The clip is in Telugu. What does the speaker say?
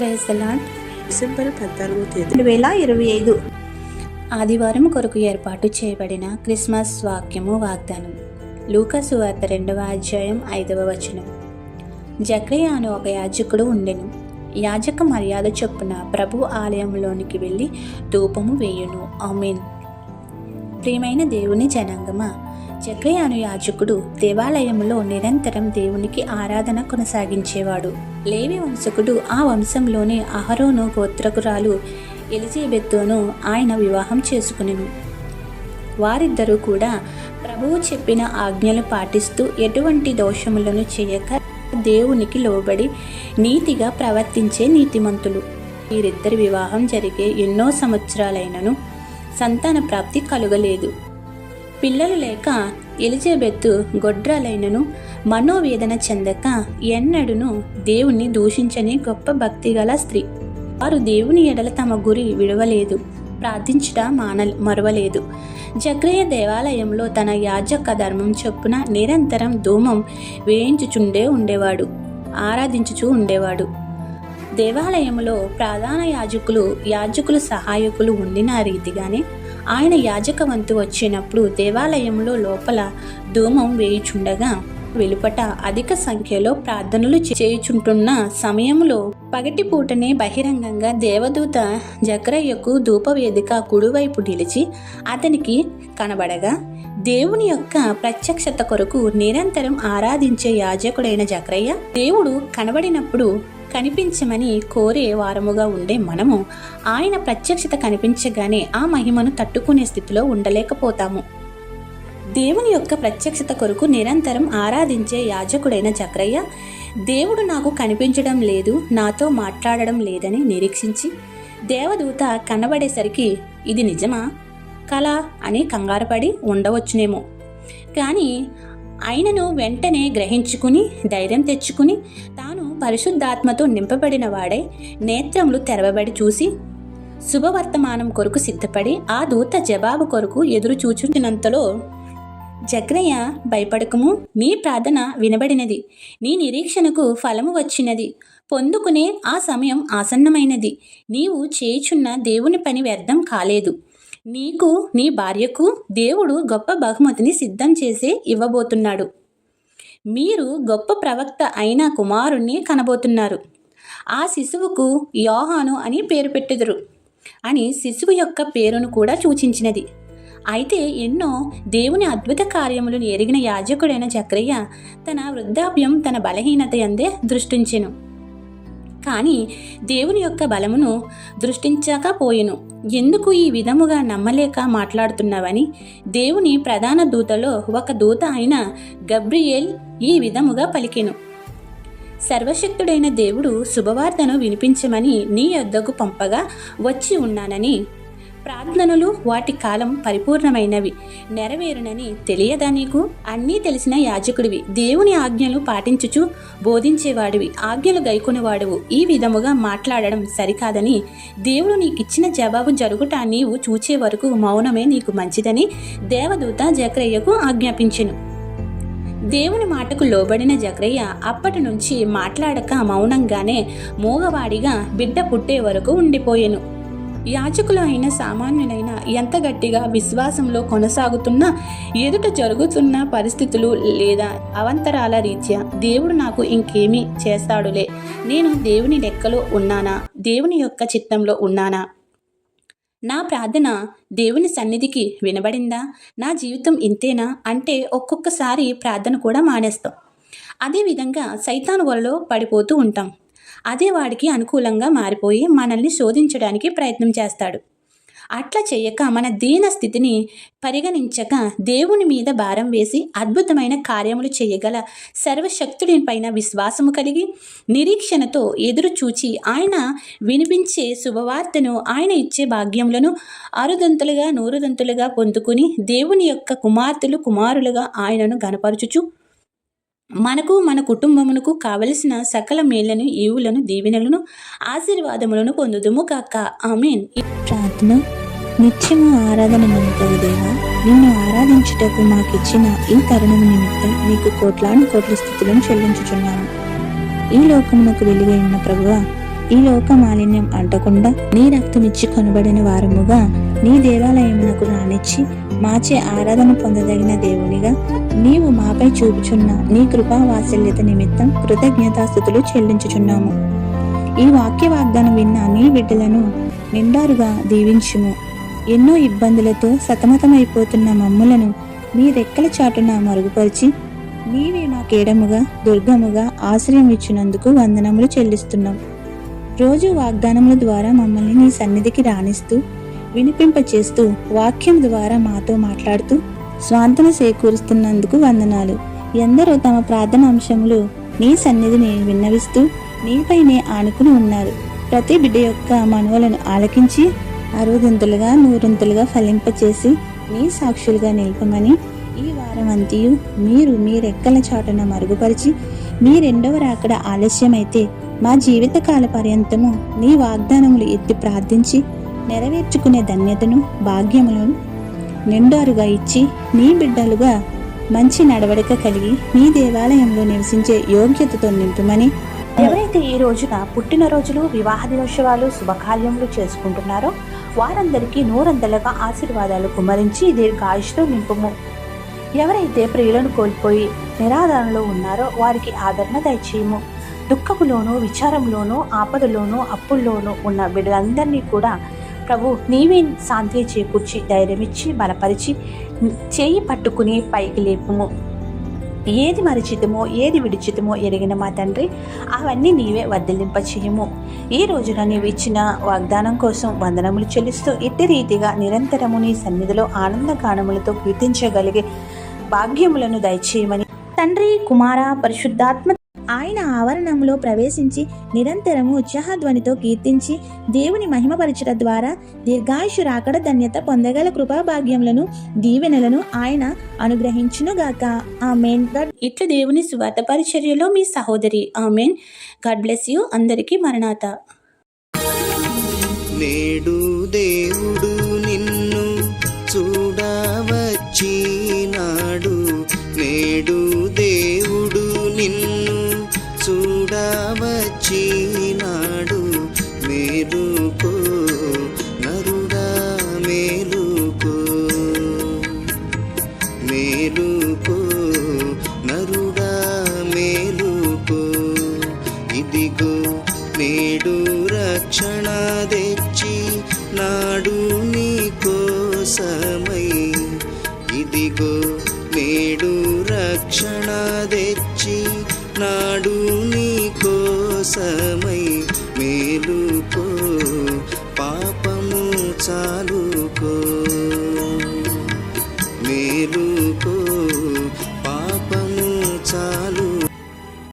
Praise the lord. డిసెంబర్ పద్నాలుగో తేదీ. రెండు వేల ఇరవై ఐదు ఆదివారం కొరకు ఏర్పాటు చేయబడిన క్రిస్మస్ వాక్యము వాగ్దానం. లూకాసు వార్త రెండవ అధ్యాయం ఐదవ వచనం. జక్రయ్య అను ఒక యాజకుడు ఉండెను. యాజక మర్యాద చొప్పున ప్రభు ఆలయంలోనికి వెళ్ళి ధూపము వేయును. ఆమెన్. ప్రియమైన దేవుని జనాంగమా జక్రయ్య అను యాజకుడు దేవాలయంలో నిరంతరం దేవునికి ఆరాధన కొనసాగించేవాడు. లేవి వంశకుడు ఆ వంశంలోని అహరోను గోత్రకురాలు ఎలిజబెత్తును ఆయన వివాహం చేసుకునెను. వారిద్దరూ కూడా ప్రభువు చెప్పిన ఆజ్ఞలు పాటిస్తూ ఎటువంటి దోషములను చేయక దేవునికి లోబడి నీతిగా ప్రవర్తించే నీతిమంతులు. వీరిద్దరి వివాహం జరిగే ఎన్నో సంవత్సరాలైనను సంతాన ప్రాప్తి కలుగలేదు. పిల్లలు లేక ఎలిజబెత్ గొడ్రాలైనను మనోవేదన చెందక ఎన్నడును దేవుణ్ణి దూషించని గొప్ప భక్తిగల స్త్రీ. వారు దేవుని ఎడల తమ గురి విడవలేదు ప్రార్థించుట మాన మరవలేదు. జక్రయ్య దేవాలయంలో తన యాజక ధర్మం చొప్పున నిరంతరం ధూమం వేయించుచుండే ఉండేవాడు ఆరాధించుచూ ఉండేవాడు. దేవాలయంలో ప్రధాన యాజకులు యాజకులు సహాయకులు ఉండిన రీతిగానే ఆయన యాజక వంతు వచ్చినప్పుడు దేవాలయంలో లోపల ధూమం వేయుచుండగా వెలుపట అధిక సంఖ్యలో ప్రార్థనలు చేయుచుంటున్న సమయంలో పగటిపూటనే బహిరంగంగా దేవదూత జక్రయ్యకు ధూపవేదిక కుడివైపు నిలిచి అతనికి కనబడగా దేవుని యొక్క ప్రత్యక్షత కొరకు నిరంతరం ఆరాధించే యాజకుడైన జక్రయ్య దేవుడు కనబడినప్పుడు కనిపించమని కోరే వారముగా ఉండే మనము ఆయన ప్రత్యక్షత కనిపించగానే ఆ మహిమను తట్టుకునే స్థితిలో ఉండలేకపోతాము. దేవుని యొక్క ప్రత్యక్షత కొరకు నిరంతరం ఆరాధించే యాజకుడైన చక్రయ్య దేవుడు నాకు కనిపించడం లేదు నాతో మాట్లాడడం లేదని నిరీక్షించి దేవదూత కనబడేసరికి ఇది నిజమా? కళ అని కంగారుపడి ఉండవచ్చునేమో. కానీ ఆయనను వెంటనే గ్రహించుకుని ధైర్యం తెచ్చుకుని తాను పరిశుద్ధాత్మతో నింపబడిన వాడే నేత్రములు తెరవబడి చూసి శుభవర్తమానం కొరకు సిద్ధపడి ఆ దూత జవాబు కొరకు ఎదురు చూచుచున్నంతలో జగ్రయ్య భయపడకము నీ ప్రార్థన వినబడినది నీ నిరీక్షణకు ఫలము వచ్చినది పొందుకునే ఆ సమయం ఆసన్నమైనది నీవు చేయుచున్న దేవుని పని వ్యర్థం కాలేదు నీకు నీ భార్యకు దేవుడు గొప్ప బహుమతిని సిద్ధం చేసి ఇవ్వబోతున్నాడు. మీరు గొప్ప ప్రవక్త అయిన కుమారుణ్ణి కనబోతున్నారు. ఆ శిశువుకు యోహాను అని పేరు పెట్టెదరు అని శిశువు యొక్క పేరును కూడా సూచించినది. అయితే ఎన్నో దేవుని అద్భుత కార్యములను ఎరిగిన యాజకుడైన చక్రయ్య తన వృద్ధాప్యం తన బలహీనత ఎందే దృష్టించెను. కానీ దేవుని యొక్క బలమును దృష్టించకపోయెను. ఎందుకు ఈ విధముగా నమ్మలేక మాట్లాడుతున్నావని? దేవుని ప్రధాన దూతలో ఒక దూత అయిన గబ్రియేల్ ఈ విధముగా పలికెను. సర్వశక్తుడైన దేవుడు శుభవార్తను వినిపించమని నీ యొద్దకు పంపగా వచ్చి ఉన్నానని ప్రార్థనలు వాటి కాలం పరిపూర్ణమైనవి. నెరవేరునని తెలియదా నీకు? అన్నీ తెలిసిన యాజకుడివి. దేవుని ఆజ్ఞలు పాటించుచు బోధించేవాడివి. ఆజ్ఞలు గైకొనివాడువు. ఈ విధముగా మాట్లాడడం సరికాదని దేవుడు నీకిచ్చిన జవాబు జరుగుట నీవు చూచే వరకు మౌనమే నీకు మంచిదని దేవదూత జక్రయ్యకు ఆజ్ఞాపించెను. దేవుని మాటకు లోబడిన జక్రయ్య అప్పటి నుంచి మాట్లాడక మౌనంగానే మూగవాడిగా బిడ్డ పుట్టే వరకు ఉండిపోయెను. యాచకులు అయిన సామాన్యులైన ఎంత గట్టిగా విశ్వాసంలో కొనసాగుతున్నా ఎదుట జరుగుతున్న పరిస్థితులు లేదా అవంతరాల రీత్యా దేవుడు నాకు ఇంకేమీ చేస్తాడులే. నేను దేవుని లెక్కలో ఉన్నానా? దేవుని యొక్క చిత్తంలో ఉన్నానా? నా ప్రార్థన దేవుని సన్నిధికి వినబడిందా? నా జీవితం ఇంతేనా? అంటే ఒక్కొక్కసారి ప్రార్థన కూడా మానేస్తాం. అదేవిధంగా సైతాను వలలో పడిపోతూ ఉంటాం. అదే వాడికి అనుకూలంగా మారిపోయి మనల్ని శోధించడానికి ప్రయత్నం చేస్తాడు. అట్లా చేయక మన దీన స్థితిని పరిగణించక దేవుని మీద భారం వేసి అద్భుతమైన కార్యములు చేయగల సర్వశక్తుడి పైన విశ్వాసము కలిగి నిరీక్షణతో ఎదురు చూచి ఆయన వినిపించే శుభవార్తను ఆయన ఇచ్చే భాగ్యములను అరుదంతులుగా నూరుదంతులుగా పొందుకుని దేవుని యొక్క కుమార్తెలు కుమారులుగా ఆయనను గనపరచుచు మనకు మన కుటుంబమునకు కావలసిన సకల మేళ్ళను ఈవులను దీవెనలను ఆశీర్వాదములను పొందుదుము కాక ఆమెన్. ప్రార్థన నిత్యము ఆరాధన నిమిత్తము దేవా నిన్ను ఆరాధించుటకు మాకిచ్చిన ఈ తరుణం నిమిత్తం నీకు కోట్లాను కోట్ల స్థితులను చెల్లించుచున్నాను ఈ లోకమునకు వెలుగైన ఉన్న ప్రభువ ఈ లోక మాలిన్యం అంటకుండా నీ రక్తమిచ్చి కొనబడిన వారముగా నీ దేవాలయమునకు రానిచ్చి మాచే ఆరాధన పొందదగిన దేవ మాపై చూపుచున్న నీ కృపా వాత్సల్యత నిమిత్తం కృతజ్ఞతాస్థుతులు చెల్లించుచున్నాము. ఈ వాక్య వాగ్దానం విన్న నీ బిడ్డలను నిండారుగా దీవించుము. ఎన్నో ఇబ్బందులతో సతమతమైపోతున్న మమ్ములను మీ రెక్కల చాటున మరుగుపరిచి నీవే మా కేడముగా దుర్గముగా ఆశ్రయం ఇచ్చినందుకు వందనములు చెల్లిస్తున్నాం. రోజు వాగ్దానముల ద్వారా మమ్మల్ని నీ సన్నిధికి రాణిస్తూ వినిపింపచేస్తూ వాక్యం ద్వారా మాతో మాట్లాడుతూ స్వాంతన చేకూరుస్తున్నందుకు వందనాలు. ఎందరో తమ ప్రార్థన అంశములు నీ సన్నిధిని విన్నవిస్తూ నీపైనే ఆనుకుని ఉన్నారు. ప్రతి బిడ్డ యొక్క మనవలను ఆలకించి అరుదంతులుగా నూరింతలుగా ఫలింపచేసి నీ సాక్షులుగా నిలపమని ఈ వారం అంతయు మీరు మీ రెక్కల చాటున మరుగుపరిచి మీ రెండవ రాకడ ఆలస్యమైతే మా జీవితకాల పర్యంతము నీ వాగ్దానములు ఎత్తి ప్రార్థించి నెరవేర్చుకునే ధన్యతను భాగ్యములను నిండారుగా ఇచ్చి నీ బిడ్డలుగా మంచి నడవడిక కలిగి నీ దేవాలయంలో నివసించే యోగ్యతతో నింపుమని. ఎవరైతే ఈ రోజున పుట్టినరోజులు వివాహ దినోత్సవాలు శుభకార్యములు చేసుకుంటున్నారో వారందరికీ నూరందలుగా ఆశీర్వాదాలు కుమరించి దీర్ఘాయుష్తో నింపుము. ఎవరైతే ప్రియులను కోల్పోయి నిరాధారణలో ఉన్నారో వారికి ఆదరణ దయచేయము. దుఃఖములోనూ విచారంలోనూ ఆపదలోనూ అప్పుల్లోనూ ఉన్న బిడ్డలందరినీ కూడా ప్రభు నీవే శాంతి చేకూర్చి ధైర్యమిచ్చి బలపరిచి చేయి పట్టుకుని పైకి లేపుము. ఏది మరిచితమో ఏది విడిచితమో ఎరిగిన మా తండ్రి అవన్నీ నీవే వర్ధిల్లింప చేయము ఈ రోజున నీవు ఇచ్చిన వాగ్దానం కోసం వందనములు చెల్లిస్తూ ఇట్టి రీతిగా నిరంతరము నీ సన్నిధిలో ఆనంద గానములతో కీర్తించగలిగే భాగ్యములను దయచేయమని. తండ్రి కుమార పరిశుద్ధాత్మ ఆయన ఆవరణంలో ప్రవేశించి నిరంతరము ఉత్సాహధ్వనితో కీర్తించి దేవుని మహిమపరచడం ద్వారా దీర్ఘాయుషు రాకడ ధన్యత పొందగల కృపాభాగ్యములను దీవెనలను ఆయన అనుగ్రహించునుగాక. ఆమెన్. గాడ్ ఇట్లు దేవుని స్వార్థ పరిచర్యలో మీ సహోదరి. ఆమెన్. గాడ్ బ్లెస్ యూ అందరికీ మరణాత. నేడు దేవుడు నిన్ను చూడవచ్చినాడు. నేడు నాడు నీ కోసమై మేలుకో పాపము చాలుకో.